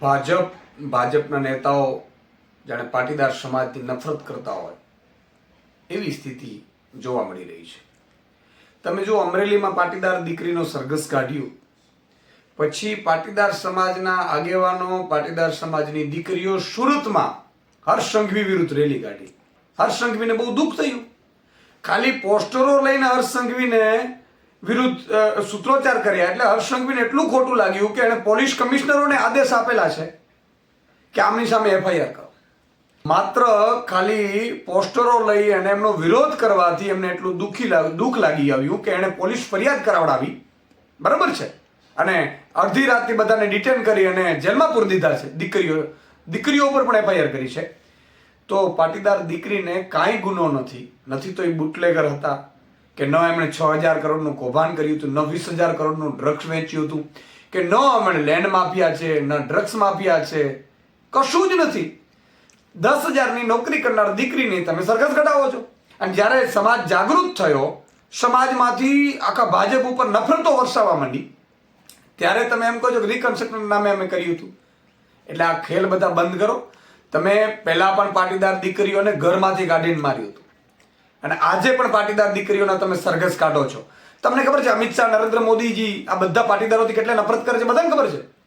ભાજપ, ભાજપના નેતાઓ જાણે પાટીદાર સમાજથી નફરત કરતા હોય, એવી સ્થિતિ જોવા મળી રહી છે. તમે જો અમરેલીમાં પાટીદાર દીકરીનો સરઘસ કાઢ્યું. પછી પાટીદાર સમાજના આગેવાનો, પાટીદાર સમાજની દીકરીઓ સુરતમાં હર્ષ સંઘવી વિરુદ્ધ રેલી કાઢી. હર્ષ સંઘવીને બહુ દુઃખ થયું. ખાલી પોસ્ટરો લઈને હર્ષ સંઘવીને વિરુદ્ધ સૂત્રોચ્ચાર કર્યા. એટલે હર્ષ સંઘવીને એટલું ખોટું લાગ્યું કે એણે પોલીસ કમિશનરોને આદેશ આપેલા છે કે આમની સામે એફઆઈઆર કરો. માત્ર ખાલી પોસ્ટરો લઈ અને એમનો વિરોધ કરવાથી એમને એટલું દુઃખી દુઃખ લાગી આવ્યું કે એણે પોલીસ ફરિયાદ કરાવડાવી. બરાબર છે? અને અડધી રાતથી બધાને ડિટેન કરી અને જેલમાં પૂરી દીધા છે. દીકરીઓ દીકરીઓ ઉપર પણ એફઆઈઆર કરી છે. તો પાટીદાર દીકરીને કાંઈ ગુનો નથી. નથી તો એ બુટલેગર હતા. કે ન એમણે છ હજાર કરોડનું કૌભાંડ કર્યું હતું, ન વીસ હજાર કરોડનું ડ્રગ્સ વેચ્યું હતું, કે ન એમણે લેન્ડ માફિયા છે, ન ડ્રગ્સ માફિયા છે, કશું જ નથી. દસ હજારની નોકરી કરનાર દીકરીની તમે સરઘસ કઢાવો છો. અને જ્યારે સમાજ જાગૃત થયો, સમાજમાંથી આખા ભાજપ ઉપર નફરતો વરસાવવા માંડી, ત્યારે તમે એમ કહો છો કે રિકન્સ્ટ્રક્શન નામે અમે કર્યું હતું. એટલે આ ખેલ બધા બંધ કરો. તમે પહેલાં પણ પાટીદાર દીકરીઓને ઘરમાંથી કાઢીને માર્યું હતું. અને આજે પણ પાટીદાર દીકરીઓના તમે સરઘસ કાઢો છો. તમને ખબર છે અમિત શાહ, નરેન્દ્ર મોદીજી આ બધા પાટીદારોથી કેટલા નફરત કરે છે? બધાને ખબર છે?